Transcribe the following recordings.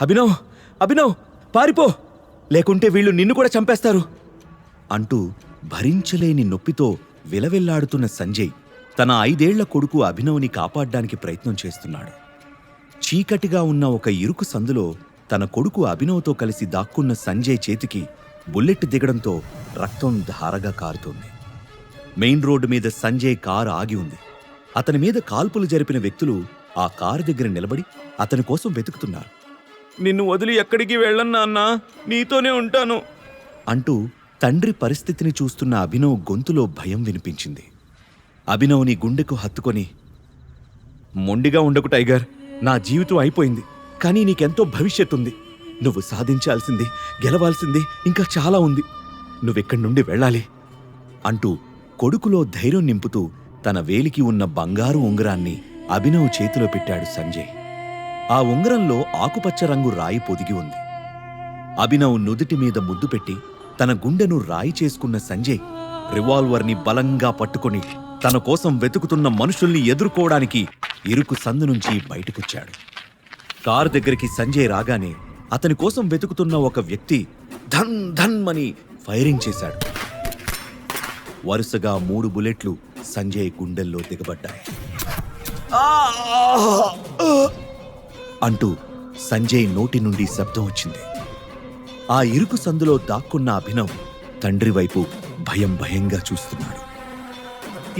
అభినవ్ అభినవ్ పారిపో. లేకుంటే వీళ్ళు నిన్ను కూడా చంపేస్తారు. అంటూ భరించలేని నొప్పితో విలవిల్లాడుతున్న సంజయ్ తన ఐదేళ్ళ కొడుకు అభినవ్ని కాపాడ్డానికి ప్రయత్నం చేస్తున్నాడు. చీకటిగా ఉన్న ఒక ఇరుకు సందులో తన కొడుకు అభినవ్తో కలిసి దాక్కున్న సంజయ్ చేతికి బుల్లెట్ దిగడంతో రక్తం ధారగా కారుతోంది. మెయిన్ రోడ్డు మీద సంజయ్ కారు ఆగి ఉంది. అతని మీద కాల్పులు జరిపిన వ్యక్తులు ఆ కారు దగ్గర నిలబడి అతని కోసం వెతుకుతున్నారు. నిన్ను వదిలి ఎక్కడికి వెళ్ళన్నా నీతోనే ఉంటాను. అంటూ తండ్రి పరిస్థితిని చూస్తున్న అభినవ్ గొంతులో భయం వినిపించింది. అభినవ్ని గుండెకు హత్తుకొని మొండిగా ఉండకు టైగర్. నా జీవితం అయిపోయింది కానీ నీకెంతో భవిష్యత్తుంది. నువ్వు సాధించాల్సింది గెలవాల్సింది ఇంకా చాలా ఉంది. నువ్వెక్కడి నుండి వెళ్ళాలి? అంటూ కొడుకులో ధైర్యం నింపుతూ తన వేలికి ఉన్న బంగారు ఉంగరాన్ని అభినవ్ చేతిలో పెట్టాడు సంజయ్. ఆ ఉంగరంలో ఆకుపచ్చ రంగు రాయి పొదిగి ఉంది. అభినవ్ నుదుటి మీద ముద్దు పెట్టి తన గుండెను రాయి చేసుకున్న సంజయ్ రివాల్వర్ని బలంగా పట్టుకొని తన కోసం వెతుకుతున్న మనుషుల్ని ఎదుర్కోవడానికి ఇరుకు సందు నుంచి బయటకొచ్చాడు. కారు దగ్గరికి సంజయ్ రాగానే అతని కోసం వెతుకుతున్న ఒక వ్యక్తి ధన్ ధన్ అని ఫైరింగ్ చేశాడు. వరుసగా మూడు బుల్లెట్లు సంజయ్ గుండెల్లో దిగబడ్డాయి. అంటూ సంజయ్ నోటి నుండి శబ్దం వచ్చింది. ఆ ఇరుకు సందులో దాక్కున్న అభినవ్ తండ్రి వైపు భయం భయంగా చూస్తున్నాడు.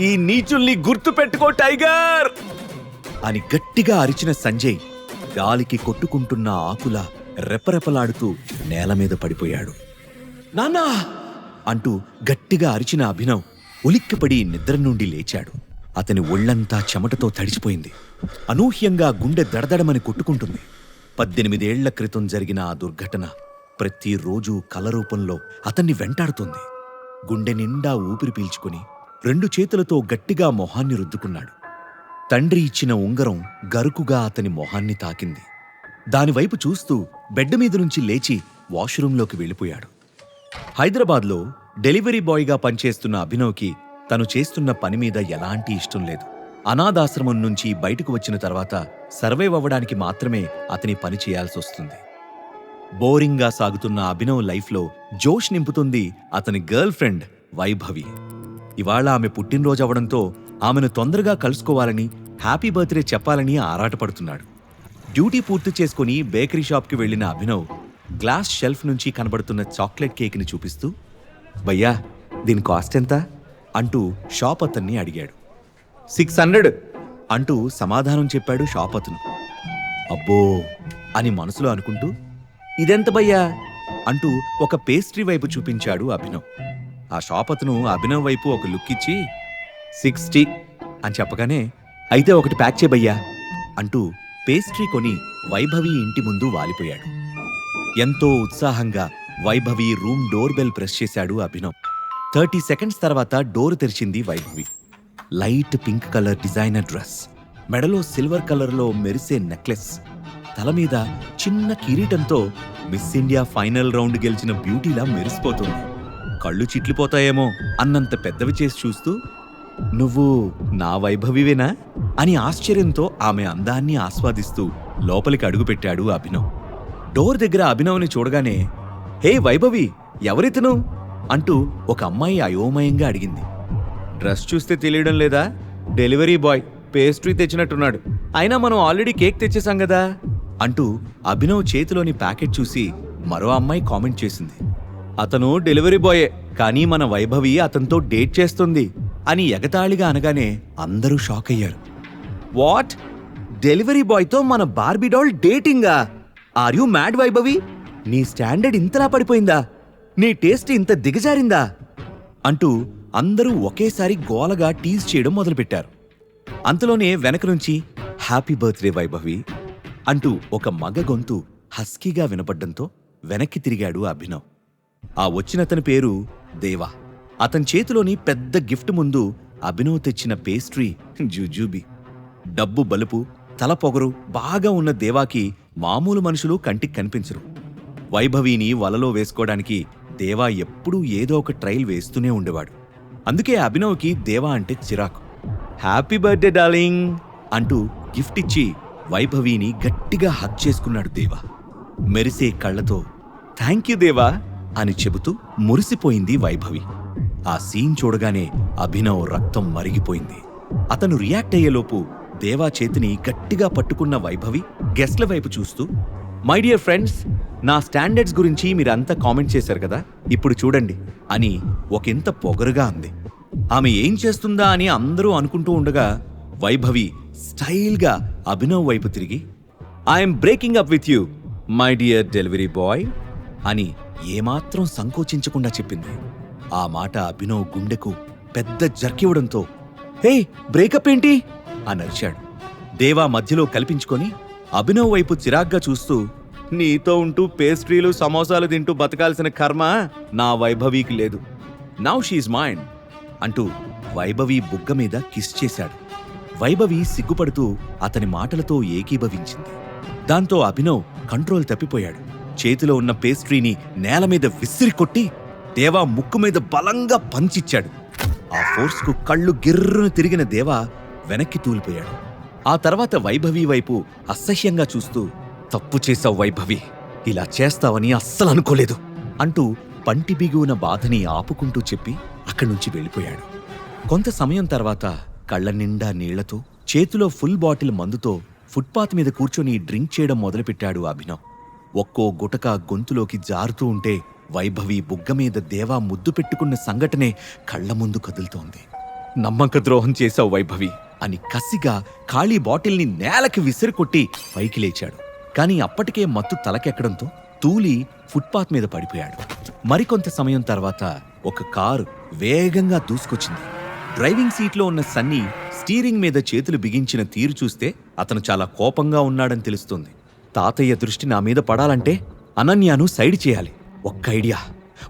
ఈ నీచుల్ని గుర్తు పెట్టుకో టైగర్! అని గట్టిగా అరిచిన సంజయ్ గాలికి కొట్టుకుంటున్న ఆకుల రెపరెపలాడుతూ నేల మీద పడిపోయాడు. నాన్నా! అంటూ గట్టిగా అరిచిన అభినవ్ ఉలిక్కిపడి నిద్ర నుండి లేచాడు. అతని ఒళ్ళంతా చెమటతో తడిచిపోయింది. అనూహ్యంగా గుండె దడదడమని కొట్టుకుంటుంది. పద్దెనిమిదేళ్ళ క్రితం జరిగిన ఆ దుర్ఘటన ప్రతిరోజు కల రూపంలో అతన్ని వెంటాడుతోంది. గుండె నిండా ఊపిరి పీల్చుకుని రెండు చేతులతో గట్టిగా మొహాన్ని రుద్దుకున్నాడు. తండ్రి ఇచ్చిన ఉంగరం గరుకుగా అతని మొహాన్ని తాకింది. దానివైపు చూస్తూ బెడ్ మీద నుంచి లేచి వాష్రూంలోకి వెళ్ళిపోయాడు. హైదరాబాద్లో డెలివరీ బాయ్గా పనిచేస్తున్న అభినవ్కి తను చేస్తున్న పని మీద ఎలాంటి ఇష్టం లేదు. అనాథాశ్రమం నుంచి బయటకు వచ్చిన తర్వాత సర్వైవ్ అవ్వడానికి మాత్రమే అతని పని చేయాల్సి వస్తుంది. బోరింగ్గా సాగుతున్న అభినవ్ లైఫ్లో జోష్ నింపుతుంది అతని గర్ల్ ఫ్రెండ్ వైభవి. ఇవాళ ఆమె పుట్టినరోజు అవడంతో ఆమెను తొందరగా కలుసుకోవాలని హ్యాపీ బర్త్డే చెప్పాలని ఆరాటపడుతున్నాడు. డ్యూటీ పూర్తి చేసుకుని బేకరీ షాప్కి వెళ్ళిన అభినవ్ గ్లాస్ షెల్ఫ్ నుంచి కనబడుతున్న చాక్లెట్ కేక్ని చూపిస్తూ భయ్యా దీని కాస్ట్ ఎంత? అంటూ షాప్ అతన్ని అడిగాడు. Six hundred. అంటూ సమాధానం చెప్పాడు షాప్ అతను. అబ్బో అని మనసులో అనుకుంటూ ఇదెంత భయ్యా? అంటూ ఒక పేస్ట్రీ వైపు చూపించాడు అభినవ్. ఆ షాప్ అతను అభినవ్ వైపు ఒక లుక్ ఇచ్చి సిక్స్టీ అని చెప్పగానే అయితే ఒకటి ప్యాక్ చేయబయ్యా అంటూ పేస్ట్రీ కొని వైభవి ఇంటి ముందు వాలిపోయాడు. ఎంతో ఉత్సాహంగా Vaibhavi room door bell press చేశాడు అభినవ్. థర్టీ సెకండ్స్ తర్వాత డోర్ తెరిచింది Vaibhavi. Light pink colour designer dress మెడలో సిల్వర్ కలర్లో మెరిసే నెక్లెస్ తల మీద చిన్న కిరీటంతో మిస్ ఇండియా ఫైనల్ రౌండ్ గెలిచిన బ్యూటీలా మెరిసిపోతుంది. కళ్ళు చిట్లిపోతాయేమో అన్నంత పెద్దవి చేసి చూస్తూ నువ్వు నా వైభవివేనా? అని ఆశ్చర్యంతో ఆమె అందాన్ని ఆస్వాదిస్తూ లోపలికి అడుగుపెట్టాడు అభినవ్. డోర్ దగ్గర అభినవ్ని చూడగానే హే వైభవి ఎవరితను? అంటూ ఒక అమ్మాయి అయోమయంగా అడిగింది. డ్రెస్ చూస్తే తెలియడం లేదా? డెలివరీ బాయ్ పేస్ట్రీ తెచ్చినట్టున్నాడు. అయినా మనం ఆల్రెడీ కేక్ తెచ్చేసాం కదా? అంటూ అభినవ్ చేతిలోని ప్యాకెట్ చూసి మరో అమ్మాయి కామెంట్ చేసింది. అతను డెలివరీ బాయే కానీ మన వైభవి అతనితో డేట్ చేస్తుంది అని ఎగతాళిగా అనగానే అందరూ షాక్ అయ్యారు. వాట్? డెలివరీ బాయ్తో మన Barbie doll డేటింగా? Are you mad Vaibhavi? నీ స్టాండర్డ్ ఇంతలా పడిపోయిందా? నీ టేస్ట్ ఇంత దిగజారిందా? అంటూ అందరూ ఒకేసారి గోలగా టీజ్ చేయడం మొదలుపెట్టారు. అంతలోనే వెనక నుంచి హ్యాపీ బర్త్డే వైభవి అంటూ ఒక మగ గొంతు హస్కీగా వినపడ్డంతో వెనక్కి తిరిగాడు అభినవ్. ఆ వచ్చినతని పేరు దేవా. అతని చేతిలోని పెద్ద గిఫ్ట్ ముందు అభినవ్ తెచ్చిన పేస్ట్రీ జుజూబీ. డబ్బు బలుపు తల పొగరు బాగా ఉన్న దేవాకి మామూలు మనుషులు కంటికి కనిపించరు. వైభవిని వలలో వేసుకోవడానికి దేవా ఎప్పుడూ ఏదో ఒక ట్రైల్ వేస్తూనే ఉండేవాడు. అందుకే అభినవ్కి దేవా అంటే చిరాకు. హ్యాపీ బర్త్డే డార్లింగ్ అంటూ గిఫ్ట్ ఇచ్చి వైభవిని గట్టిగా హక్ చేసుకున్నాడు దేవా. మెరిసే కళ్ళతో థ్యాంక్ యూ దేవా అని చెబుతూ మురిసిపోయింది వైభవి. ఆ సీన్ చూడగానే అభినవ్ రక్తం మరిగిపోయింది. అతను రియాక్ట్ అయ్యేలోపు దేవా చేతిని గట్టిగా పట్టుకున్న వైభవి గెస్ట్ల వైపు చూస్తూ మై డియర్ ఫ్రెండ్స్ నా స్టాండర్డ్స్ గురించి మీరంతా కామెంట్ చేశారు కదా? ఇప్పుడు చూడండి. అని ఒకంత పొగరుగా అంది. ఆమె ఏం చేస్తుందా అని అందరూ అనుకుంటూ ఉండగా వైభవి స్టైల్గా అభినవ్ వైపు తిరిగి I'm breaking up with you my dear delivery boy అని ఏమాత్రం సంకోచించకుండా చెప్పింది. ఆ మాట అభినవ్ గుండెకు పెద్ద జర్కివ్వడంతో హే బ్రేకప్ ఏంటి? అని అరిచాడు. దేవా మధ్యలో కల్పించుకొని అభినవ్ వైపు చిరాగ్గా చూస్తూ నీతో ఉంటూ పేస్ట్రీలు సమోసాలు తింటూ బతకాల్సిన కర్మ నా వైభవీకి లేదు. నౌ షీఈ్ మైండ్ అంటూ వైభవి బుగ్గ మీద కిస్ చేశాడు. వైభవి సిగ్గుపడుతూ అతని మాటలతో ఏకీభవించింది. దాంతో అభినవ్ కంట్రోల్ తప్పిపోయాడు. చేతిలో ఉన్న పేస్ట్రీని నేల మీద విసిరి కొట్టి దేవా ముక్కు మీద బలంగా పంచిచ్చాడు. ఆ ఫోర్స్కు కళ్ళు గిర్రును తిరిగిన దేవా వెనక్కి తూలిపోయాడు. ఆ తర్వాత వైభవి వైపు అసహ్యంగా చూస్తూ తప్పు చేశావు వైభవి. ఇలా చేస్తావని అస్సలు అనుకోలేదు అంటూ పంటి బిగువున బాధని ఆపుకుంటూ చెప్పి అక్కడి నుంచి వెళ్ళిపోయాడు. కొంత సమయం తర్వాత కళ్ళ నిండా నీళ్ళతో చేతిలో ఫుల్ బాటిల్ మందుతో ఫుట్పాత్ మీద కూర్చొని డ్రింక్ చేయడం మొదలుపెట్టాడు అభినవ్. ఒక్కో గుటక గొంతులోకి జారుతూ ఉంటే వైభవి బుగ్గ మీద దేవా ముద్దు పెట్టుకున్న సంఘటనే కళ్ళ ముందు కదులుతోంది. నమ్మక ద్రోహం చేశావు వైభవి. అని కసిగా ఖాళీ బాటిల్ని నేలకి విసిరికొట్టి పైకి లేచాడు. కానీ అప్పటికే మత్తు తలకెక్కడంతో తూలి ఫుట్పాత్ మీద పడిపోయాడు. మరికొంత సమయం తర్వాత ఒక కారు వేగంగా దూసుకొచ్చింది. డ్రైవింగ్ సీట్లో ఉన్న సన్నీ స్టీరింగ్ మీద చేతులు బిగించిన తీరు చూస్తే అతను చాలా కోపంగా ఉన్నాడని తెలుస్తుంది. తాతయ్య దృష్టి నా మీద పడాలంటే అనన్యాను సైడ్ చేయాలి. ఒక్క ఐడియా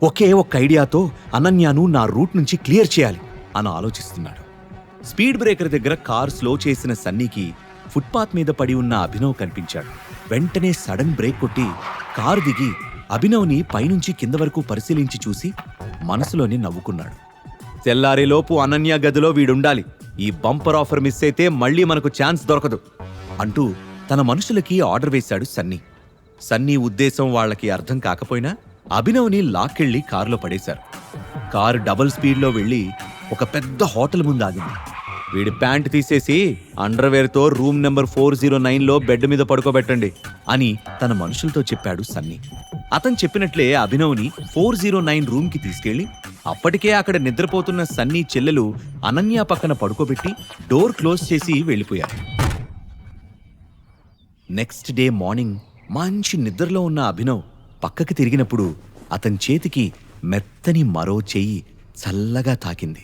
ఒకే ఒక్క ఐడియాతో అనన్యాను నా రూట్ నుంచి క్లియర్ చేయాలి అని ఆలోచిస్తున్నాడు. స్పీడ్ బ్రేకర్ దగ్గర కార్ స్లో చేసిన సన్నీకి ఫుట్పాత్ మీద పడి ఉన్న అభినవ్ కనిపించాడు. వెంటనే సడన్ బ్రేక్ కొట్టి కారు దిగి అభినవ్ని పైనుంచి కింద వరకు పరిశీలించి చూసి మనసులోనే నవ్వుకున్నాడు. తెల్లారేలోపు అనన్య గదిలో వీడుండాలి. ఈ బంపర్ ఆఫర్ మిస్ అయితే మళ్ళీ మనకు ఛాన్స్ దొరకదు అంటూ తన మనుషులకి ఆర్డర్ వేశాడు సన్నీ. సన్నీ ఉద్దేశం వాళ్ళకి అర్థం కాకపోయినా అభినవ్ని లాక్కెళ్ళి కారులో పడేశారు. కారు డబుల్ స్పీడ్లో వెళ్ళి ఒక పెద్ద హోటల్ ముందు ఆగింది. వీడి ప్యాంట్ తీసేసి అండర్వేర్తో రూమ్ నెంబర్ ఫోర్ జీరో నైన్లో బెడ్ మీద పడుకోబెట్టండి అని తన మనుషులతో చెప్పాడు సన్నీ. అతను చెప్పినట్లే అభినవ్ని ఫోర్ జీరో నైన్ రూమ్కి తీసుకెళ్ళి అప్పటికే అక్కడ నిద్రపోతున్న సన్నీ చెల్లెలు అనన్య పక్కన పడుకోబెట్టి డోర్ క్లోజ్ చేసి వెళ్ళిపోయారు. నెక్స్ట్ డే మార్నింగ్ మంచి నిద్రలో ఉన్న అభినవ్ పక్కకి తిరిగినప్పుడు అతని చేతికి మెత్తని మరో చెయ్యి చల్లగా తాకింది.